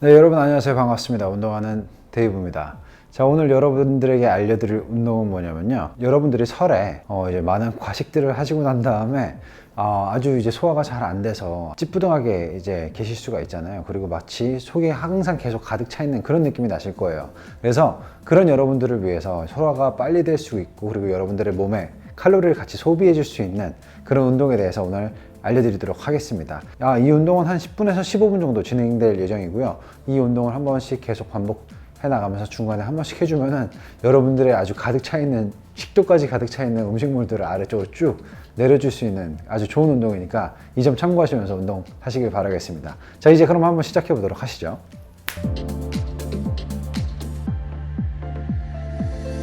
네, 여러분 안녕하세요. 반갑습니다. 운동하는 데이브입니다. 자, 오늘 여러분들에게 알려드릴 운동은 뭐냐면요. 여러분들이 설에 어, 이제 많은 과식들을 하시고 난 다음에 어, 아주 이제 소화가 잘 안 돼서 찌뿌둥하게 이제 계실 수가 있잖아요. 그리고 마치 속에 항상 계속 가득 차 있는 그런 느낌이 나실 거예요. 그래서 그런 여러분들을 위해서 소화가 빨리 될 수 있고 그리고 여러분들의 몸에 칼로리를 같이 소비해 줄 수 있는 그런 운동에 대해서 오늘 알려드리도록 하겠습니다. 아, 이 운동은 한 10분에서 15분 정도 진행될 예정이고요. 이 운동을 한 번씩 계속 반복 해 나가면서 중간에 한 번씩 해주면은 여러분들의 아주 가득 차 있는 식도까지 가득 차 있는 음식물들을 아래쪽으로 쭉 내려줄 수 있는 아주 좋은 운동이니까 이 점 참고하시면서 운동 하시길 바라겠습니다. 자, 이제 그럼 한번 시작해 보도록 하시죠.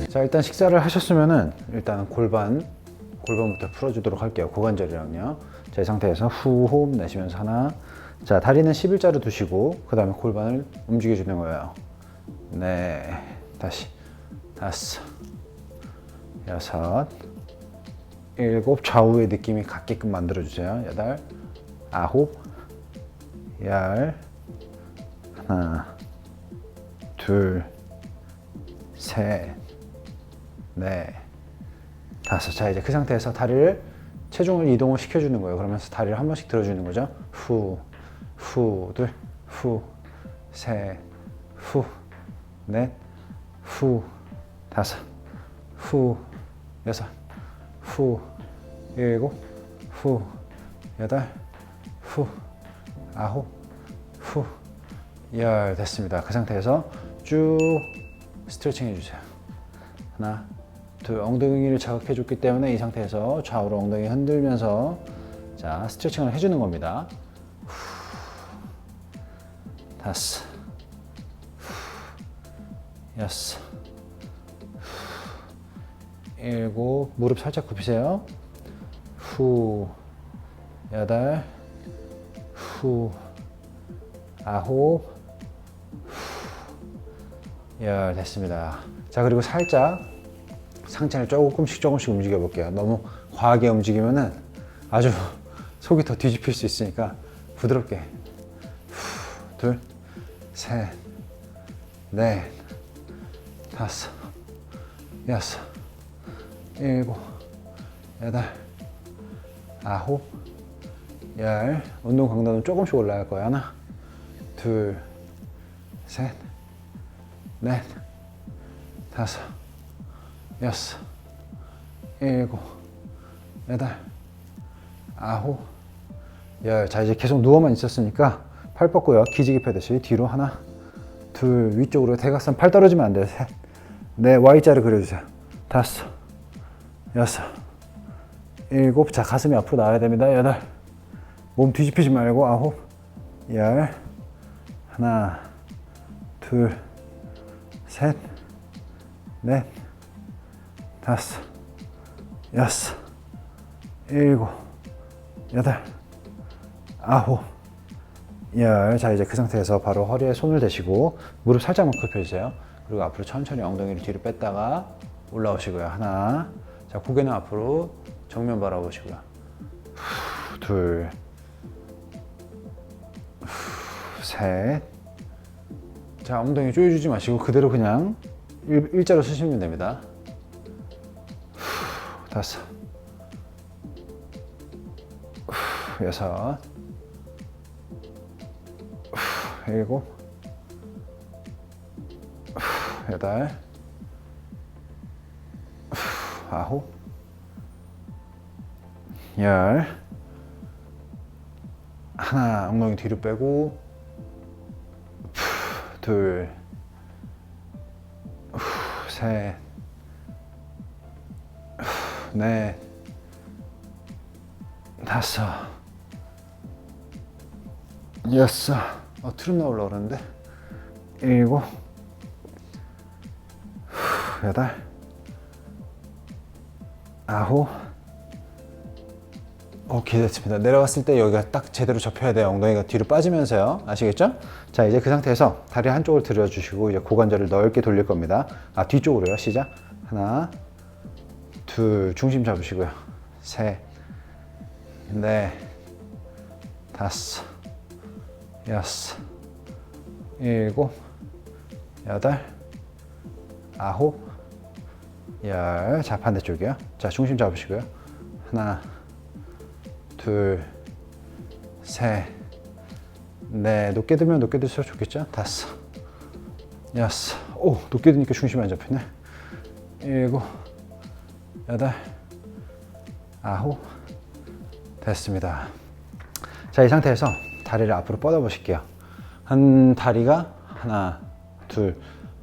자 일단 식사를 하셨으면은 일단 골반 골반부터 풀어주도록 할게요 고관절이랑요 자 이 상태에서 후 호흡 내쉬면서 하나. 자 다리는 11자로 두시고 그 다음에 골반을 움직여 주는 거예요. 네 다시. 다섯. 여섯. 일곱. 좌우의 느낌이 같게끔 만들어 주세요. 여덟. 아홉. 열. 하나. 둘 셋. 네. 다섯. 자, 이제 그 상태에서 다리를 체중을 이동을 시켜주는 거예요. 그러면서 다리를 한 번씩 들어주는 거죠. 후, 후, 둘, 후, 셋, 후, 넷, 후, 다섯, 후, 여섯, 후, 일곱, 후, 여덟, 후, 아홉, 후, 열. 됐습니다. 그 상태에서 쭉 스트레칭 해주세요. 하나, 둘, 엉덩이를 자극해 줬기 때문에 이 상태에서 좌우로 엉덩이 흔들면서 자, 스트레칭을 해주는 겁니다. 후, 다섯, 후, 여섯, 후, 일곱, 무릎 살짝 굽히세요. 후, 여덟, 후, 아홉, 후, 열, 됐습니다. 자, 그리고 살짝 상체를 조금씩 조금씩 움직여 볼게요. 너무 과하게 움직이면은 아주 속이 더 뒤집힐 수 있으니까 부드럽게. 후, 둘, 셋, 넷, 다섯, 여섯, 일곱, 여덟, 아홉, 열. 운동 강도는 조금씩 올라갈 거예요. 하나, 둘, 셋, 넷, 다섯, 여섯, 일곱, 여덟, 아홉, 열. 자, 이제 계속 누워만 있었으니까 팔 뻗고요. 기지개 펴듯이 뒤로 하나, 둘, 위쪽으로 대각선 팔 떨어지면 안 돼요. 셋, 넷, Y자를 그려주세요. 다섯, 여섯, 일곱. 자, 가슴이 앞으로 나와야 됩니다. 여덟, 몸 뒤집히지 말고 아홉, 열, 하나, 둘, 셋, 넷, 다섯, 여섯, 일곱, 여덟, 아홉, 열. 자, 이제 그 상태에서 바로 허리에 손을 대시고 무릎 살짝만 굽혀주세요. 그리고 앞으로 천천히 엉덩이를 뒤로 뺐다가 올라오시고요. 하나. 자, 고개는 앞으로 정면 바라보시고요. 후, 둘, 후, 셋. 자, 엉덩이 조여주지 마시고 그대로 그냥 일, 일자로 쓰시면 됩니다. 다섯, 후, 여섯, 후, 일곱, 후, 여덟, 후, 아홉, 열. 하나, 엉덩이 뒤로 빼고, 후, 둘, 후, 셋, 넷, 다섯, 여섯, 어, 트름 나오려고 그러는데, 일곱, 후, 여덟, 아홉, 오케이 됐습니다. 내려갔을 때 여기가 딱 제대로 접혀야 돼요. 엉덩이가 뒤로 빠지면서요. 아시겠죠? 자 이제 그 상태에서 다리 한쪽을 들여주시고 이제 고관절을 넓게 돌릴 겁니다. 아 뒤쪽으로요. 시작. 하나, 둘 중심 잡으시고요. 셋, 넷, 다섯, 여섯, 일곱, 여덟, 아홉, 열. 자, 반대쪽이요. 자, 중심 잡으시고요. 하나, 둘, 셋, 넷. 높게 들면 높게 들수록 좋겠죠? 다섯, 여섯. 오, 높게 드니까 중심이 안 잡히네. 일곱, 여덟, 아홉. 됐습니다. 자, 이 상태에서 다리를 앞으로 뻗어 보실게요. 한 다리가 하나, 둘,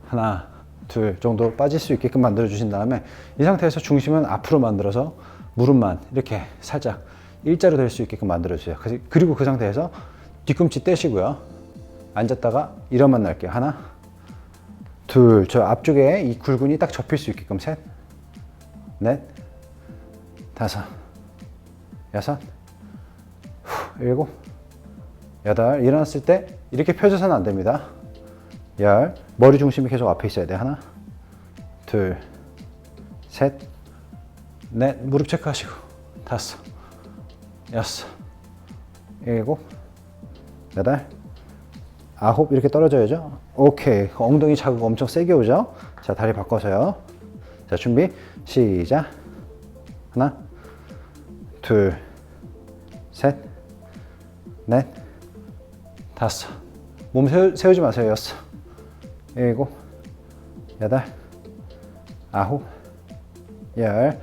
하나, 둘 정도 빠질 수 있게끔 만들어 주신 다음에 이 상태에서 중심은 앞으로 만들어서 무릎만 이렇게 살짝 일자로 될 수 있게끔 만들어 주세요. 그리고 그 상태에서 뒤꿈치 떼시고요. 앉았다가 일어만 날게요. 하나, 둘, 저 앞쪽에 이 굴근이 딱 접힐 수 있게끔 셋, 넷, 다섯, 여섯, 후, 일곱, 여덟. 일어났을 때 이렇게 펴져서는 안 됩니다. 열. 머리 중심이 계속 앞에 있어야 돼. 하나, 둘, 셋, 넷. 무릎 체크하시고. 다섯, 여섯, 일곱, 여덟, 아홉. 이렇게 떨어져야죠. 오케이. 엉덩이 자극 엄청 세게 오죠? 자, 다리 바꿔서요. 자, 준비. 시작. 하나, 둘, 셋, 넷, 다섯. 몸 세우, 세우지 마세요. 여섯, 일곱, 여덟, 아홉, 열.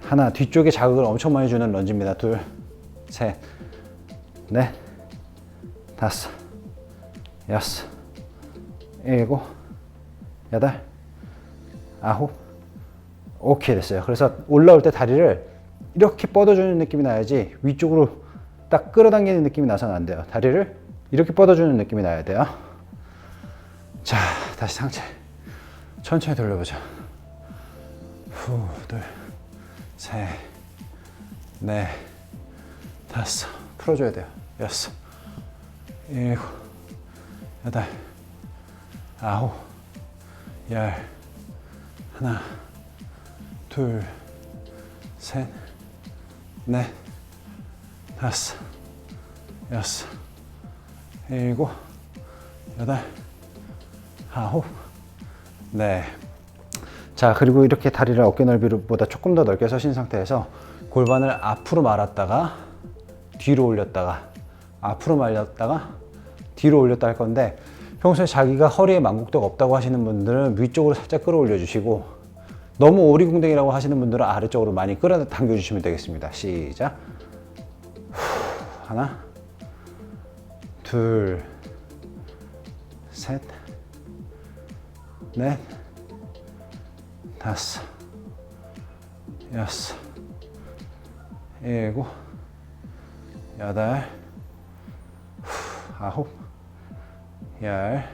하나, 뒤쪽에 자극을 엄청 많이 주는 런지입니다. 둘, 셋, 넷, 다섯, 여섯, 일곱, 여덟, 아홉, 오케이 됐어요. 그래서 올라올 때 다리를 이렇게 뻗어주는 느낌이 나야지 위쪽으로 딱 끌어당기는 느낌이 나서는 안 돼요. 다리를 이렇게 뻗어주는 느낌이 나야 돼요. 자, 다시 상체 천천히 돌려보자. 후, 둘, 셋, 넷, 다섯. 풀어줘야 돼요. 여섯, 일곱, 여덟, 아홉, 열, 하나, 둘, 셋, 넷, 다섯, 여섯, 일곱, 여덟, 아홉, 네. 자, 그리고 이렇게 다리를 어깨 넓이보다 조금 더 넓게 서신 상태에서 골반을 앞으로 말았다가 뒤로 올렸다가 앞으로 말렸다가 뒤로 올렸다 할 건데 평소에 자기가 허리에 만곡도가 없다고 하시는 분들은 위쪽으로 살짝 끌어올려 주시고 너무 오리궁뎅이라고 하시는 분들은 아래쪽으로 많이 끌어당겨 주시면 되겠습니다. 시작. 후, 하나, 둘, 셋, 넷, 다섯, 여섯, 일곱, 여덟, 후, 아홉, 열,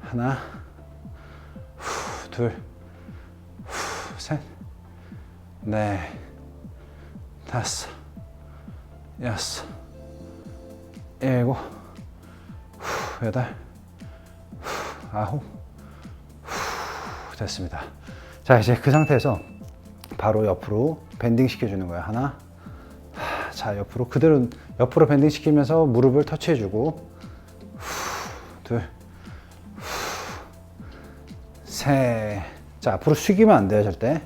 하나, 후, 둘, 넷, 다섯, 여섯, 일곱, 후, 여덟, 후, 아홉, 후, 됐습니다. 자, 이제 그 상태에서 바로 옆으로 밴딩 시켜주는 거예요. 하나, 하, 자, 옆으로 그대로 옆으로 밴딩 시키면서 무릎을 터치해주고, 후, 둘, 후, 셋. 자, 앞으로 숙이면 안 돼요, 절대.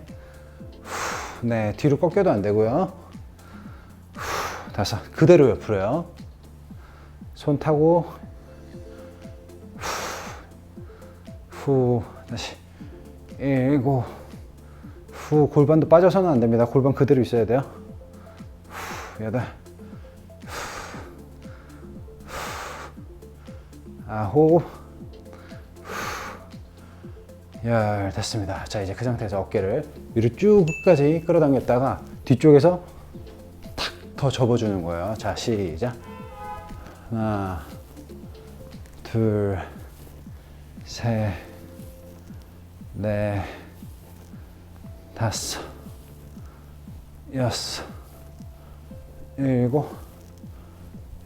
후, 네, 뒤로 꺾여도 안 되고요. 후, 다섯. 그대로 옆으로요. 손 타고, 후, 다시. 일곱. 후, 골반도 빠져서는 안 됩니다. 골반 그대로 있어야 돼요. 후, 여덟. 후, 아홉. 후, 열. 됐습니다. 자, 이제 그 상태에서 어깨를 위로 쭉 끝까지 끌어당겼다가 뒤쪽에서 탁 더 접어주는 거예요. 자, 시작. 하나, 둘, 셋, 넷, 다섯, 여섯, 일곱,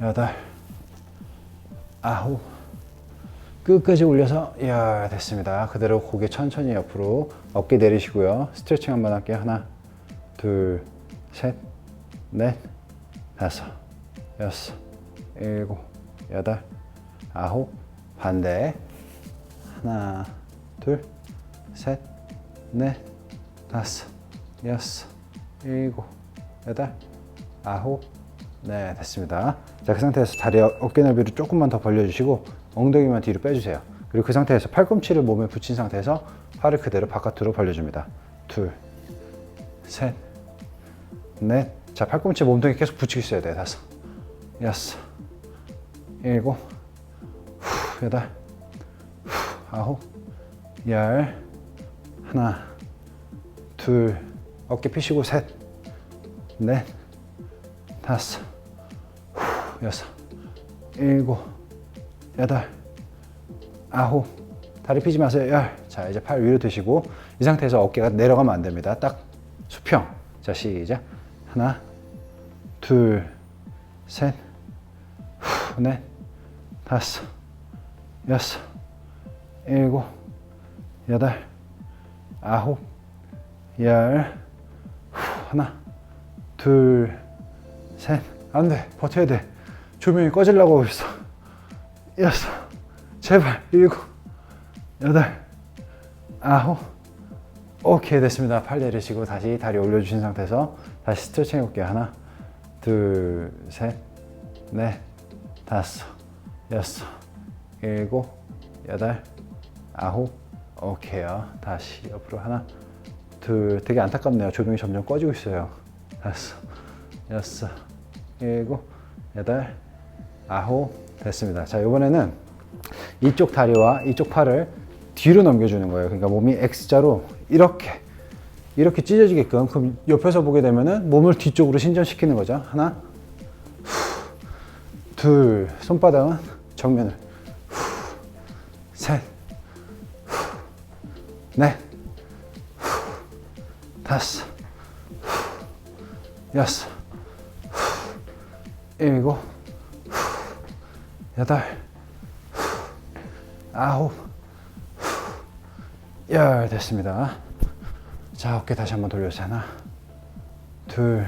여덟, 아홉, 끝까지 올려서 야 됐습니다. 그대로 고개 천천히 옆으로 어깨 내리시고요. 스트레칭 한번 할게요. 하나, 둘, 셋, 넷, 다섯, 여섯, 일곱, 여덟, 아홉, 반대. 하나, 둘, 셋, 넷, 다섯, 여섯, 일곱, 여덟, 아홉. 네, 됐습니다. 자, 그 상태에서 다리 어- 어깨 넓이를 조금만 더 벌려주시고 엉덩이만 뒤로 빼주세요. 그리고 그 상태에서 팔꿈치를 몸에 붙인 상태에서 팔을 그대로 바깥으로 벌려줍니다. 둘, 셋, 넷. 자, 팔꿈치 몸통에 계속 붙이고 있어야 돼요. 다섯, 여섯, 일곱, 후, 여덟, 후, 아홉, 열, 하나, 둘, 어깨 펴시고 셋, 넷, 다섯, 후, 여섯, 일곱, 여덟, 아홉, 다리 펴지 마세요. 열. 자, 이제 팔 위로 드시고 이 상태에서 어깨가 내려가면 안 됩니다. 딱 수평. 자, 시작. 하나, 둘, 셋, 후, 넷, 다섯, 여섯, 일곱, 여덟, 아홉, 열, 후, 하나, 둘, 셋, 안 돼, 버텨야 돼. 조명이 꺼지려고 하고 있어. 여섯, 제발, 일곱, 여덟, 아홉, 오케이, 됐습니다. 팔 내리시고 다시 다리 올려주신 상태에서 다시 스트레칭 해볼게요. 하나, 둘, 셋, 넷, 다섯, 여섯, 일곱, 여덟, 아홉, 오케이요. 다시 옆으로 하나, 둘, 되게 안타깝네요. 조명이 점점 꺼지고 있어요. 다섯, 여섯, 일곱, 여덟, 아홉, 됐습니다. 자, 이번에는 이쪽 다리와 이쪽 팔을 뒤로 넘겨주는 거예요. 그러니까 몸이 X자로 이렇게 이렇게 찢어지게끔 그럼 옆에서 보게 되면은 몸을 뒤쪽으로 신전시키는 거죠. 하나, 후, 둘, 손바닥은 정면을, 후, 셋, 후, 넷, 후, 다섯, 후, 여섯, 후, 일곱, 후, 여덟, 후, 아홉, 후, 열 됐습니다. 자, 어깨 다시 한번 돌려주세요. 하나, 둘,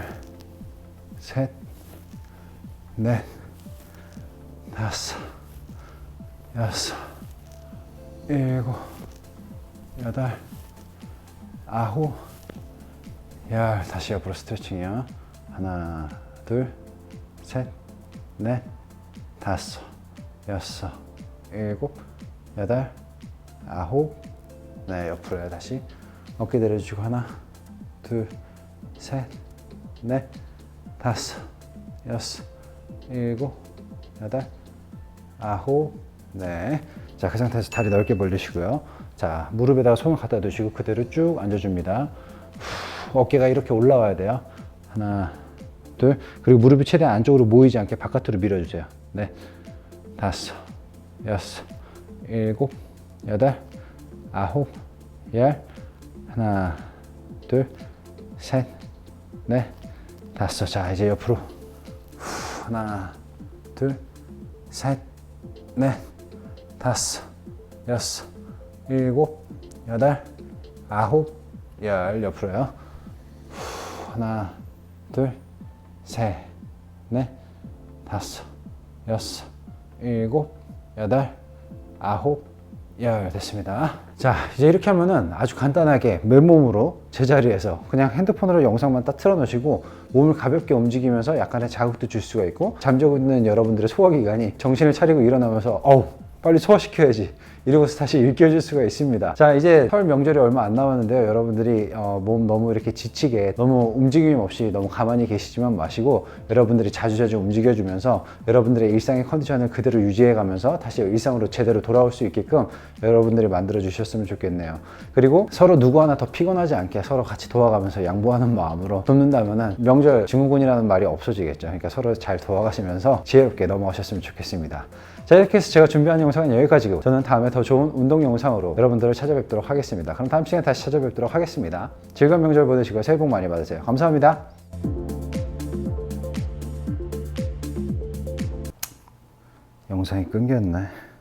셋, 넷, 다섯, 여섯, 일곱, 여덟, 아홉, 열. 다시 옆으로 스트레칭이요. 하나, 둘, 셋, 넷, 다섯, 여섯, 일곱, 여덟, 아홉, 네, 옆으로요. 다시. 어깨 내려주시고 하나, 둘, 셋, 넷, 다섯, 여섯, 일곱, 여덟, 아홉, 네. 자, 그 상태에서 다리 넓게 벌리시고요. 자, 무릎에다가 손을 갖다 두시고 그대로 쭉 앉아줍니다. 후, 어깨가 이렇게 올라와야 돼요. 하나, 둘. 그리고 무릎이 최대한 안쪽으로 모이지 않게 바깥으로 밀어주세요. 네. 다섯, 여섯, 일곱, 여덟, 아홉, 열. 하나, 둘, 셋, 넷, 다섯. 자, 이제 옆으로. 후, 하나, 둘, 셋, 넷, 다섯, 여섯, 일곱, 여덟, 아홉, 열. 옆으로요. 후, 하나, 둘, 셋, 넷, 다섯, 여섯, 일곱, 여덟, 아홉, 열 됐습니다. 자, 이제 이렇게 하면은 아주 간단하게 맨몸으로 제자리에서 그냥 핸드폰으로 영상만 딱 틀어놓으시고 몸을 가볍게 움직이면서 약간의 자극도 줄 수가 있고 잠자고 있는 여러분들의 소화기관이 정신을 차리고 일어나면서 어우 빨리 소화시켜야지 이러고서 다시 일깨워질 수가 있습니다. 자, 이제 설 명절이 얼마 안 남았는데요. 여러분들이 어, 몸 너무 이렇게 지치게 너무 움직임 없이 너무 가만히 계시지만 마시고 여러분들이 자주자주 움직여주면서 여러분들의 일상의 컨디션을 그대로 유지해가면서 다시 일상으로 제대로 돌아올 수 있게끔 여러분들이 만들어 주셨으면 좋겠네요. 그리고 서로 누구 하나 더 피곤하지 않게 서로 같이 도와가면서 양보하는 마음으로 돕는다면은 명절 증후군이라는 말이 없어지겠죠. 그러니까 서로 잘 도와가시면서 지혜롭게 넘어가셨으면 좋겠습니다. 자 이렇게 해서 제가 준비한 영상은 여기까지고 저는 다음에 더 좋은 운동 영상으로 여러분들을 찾아뵙도록 하겠습니다. 그럼 다음 시간에 다시 찾아뵙도록 하겠습니다. 즐거운 명절 보내시고 새해 복 많이 받으세요. 감사합니다. 영상이 끊겼네.